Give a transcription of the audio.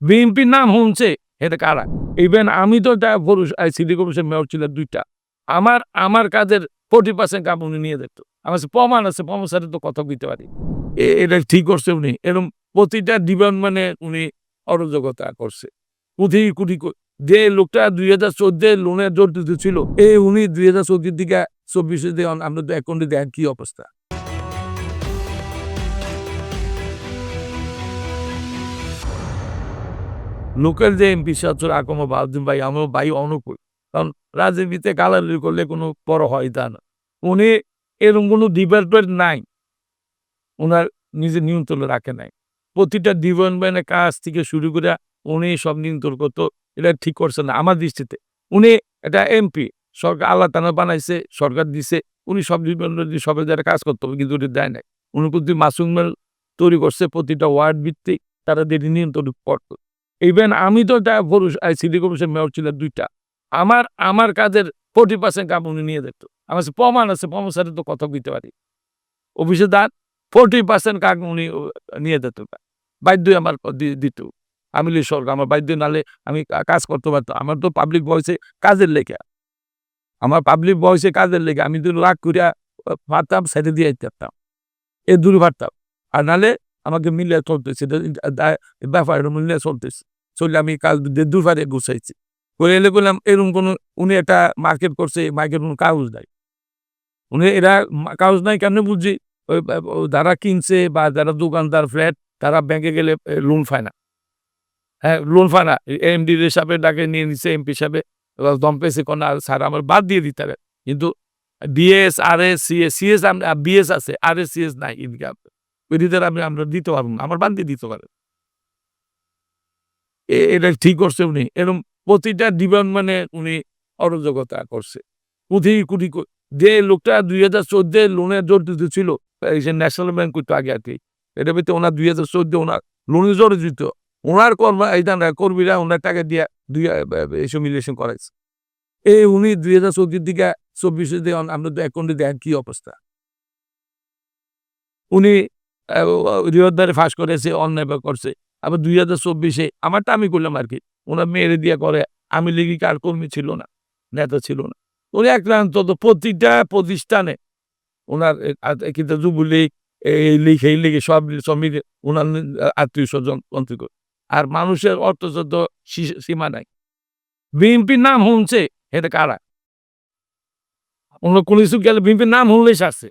বিএনপির নাম শুনছে? এটা কারা? ইভেন আমি তো তা পুরুষ সিটি কর্পোরেশন মেয়র ছিলেন দুইটা। আমার আমার কাজের ফোর্টি পার্সেন্ট কাম উনি নিয়ে যেত। আমার কাছে প্রমাণ আছে, প্রমাণ সাথে তো কথা দিতে পারি। এটা ঠিক করছে উনি। এরকম প্রতিটা ডিপার্টমেন্টে উনি অরাজকতা করছে। কোটি কোটি, কো- যে লোকটা দুই হাজার চোদ্দে লোনের জড়িত ছিল এই উনি দুই হাজার চোদ্দের দিকে, চব্বিশে দিয়ে আমরা তো অ্যাকাউন্টে দেন, কি অবস্থা? লোকের যে এমপি সাহেব আকম বাউদ্দিন ভাই আমার ভাই অনুকূল। কারণ রাজনীতিতে গালালি করলে কোনো বড় হয় তা না। উনি এরকম কোনো ডিপার্টমেন্ট নাই। ওনার নিজে নিয়ন্ত্রণে রাখে নাই। প্রতিটা ডিপার্টমেন্টের কাজ থেকে শুরু করে উনি সব নিয়ন্ত্রণ করতো, এটা ঠিক করছে না আমার দৃষ্টিতে। উনি এটা এমপি, সরকার আল্লাহ তানা বানাইছে, সরকার দিছে, উনি সব ডিপার্টমেন্ট সবাই যারা কাজ করতে হবে কিন্তু ওটা দেয় নাই। উনি কিন্তু মাসুম তৈরি করছে প্রতিটা ওয়ার্ড ভিত্তিক, তারা দিয়ে নিয়ন্ত্রণ করতো। ইভেন আমি তো পুরুষ সিটি কর্পোরেশন মেয়র ছিলেন দুইটা। আমার আমার কাজের ফোর্টি পার্সেন্ট কাম উনি নিয়ে যেত আমার প্রমাণ আছে, প্রমাণ সাথে তো কথা দিতে পারি। অফিসে দান ফোর্টি পার্সেন্ট কাজ উনি নিয়ে যেত বাধ্য আমার দিত। আমি সরকার, আমার বাধ্য নালে আমি কাজ করতে পারতাম। আমার তো পাবলিক ভয়েসে কাজের লেখা। আমার পাবলিক ভয়েসে কাজের লেখা। আমি তো রাগ করিয়া পারতাম সাইডে দিয়ে যেতাম এ দূরে পারতাম আর নালে আমাকে মিলিয়ে চলতেছে এটা দা- ব্যাপার মিলিয়ে চলতেছে। চললে আমি কাজ দূর পারে গুছাইছি। করে এলে বললাম এরকম কোনো, উনি একটা মার্কেট করছে মার্কেট কোনো কাগজ নাই। উনি এরা কাগজ নাই কেন বুঝছি যারা কিনছে বা যারা দোকানদার ফ্ল্যাট, তারা ব্যাংকে গেলে লোন পায় না। হ্যাঁ লোন পায় না। এমডি হিসাবে ডাকে নিয়ে নিচ্ছে এমপি হিসাবে। দম পেয়েছে, কোন স্যার, আমার বাদ দিয়ে দিতে হবে। কিন্তু বিএস আর এস সিএস সিএস বিএস আছে আর এস সিএস নাই ইনকাম ওই দিতে আমি, আমরা দিতে পারব না, আমার দিয়ে দিতে পারে। এটা ঠিক করছে উনি। এরকম প্রতিটা ডিপার্টমেন্টে উনি অরাজকতা করছে। কোটি কোটি যে লোকটা দুই হাজার চোদ্দে লোনের জড়িত ছিল, এই যে ন্যাশনাল ব্যাংক করতো আগে কি এটা ভিতরে ওনার দুই হাজার চোদ্দে ওনার লোনে জড়িত ওনার কর্মা, এই কর্মীরা ওনার টাকা দিয়ে দুই এইসব মিলেশন করাইছে। এই উনি দুই হাজার চোদ্দের দিকে চব্বিশে দিয়ে আমরা তো অ্যাকাউন্টে দেন কি অবস্থা। উনি রিওদ্দারে ফাঁস করেছে, অন্যায় করছে। আবার দুই হাজার চব্বিশে আমারটা আমি করলাম আর কি। ওনার মেয়েরে দিয়ে করে, আমি লিগি কার কর্মী ছিল না, নেতা ছিল না। উনি তো প্রতিটা প্রতিষ্ঠানে ওনার কিন্তু যুবলীগ এই লীগ এই লিগে সব সব মিলে ওনার আত্মীয় স্বজন মন্ত্রী করে। আর মানুষের অর্থযত সীমা নাই। বিএনপির নাম শুনছে এটা কারা? অন্য কোন কিছু গেলে বিএনপির নাম শুনলেই সারছে।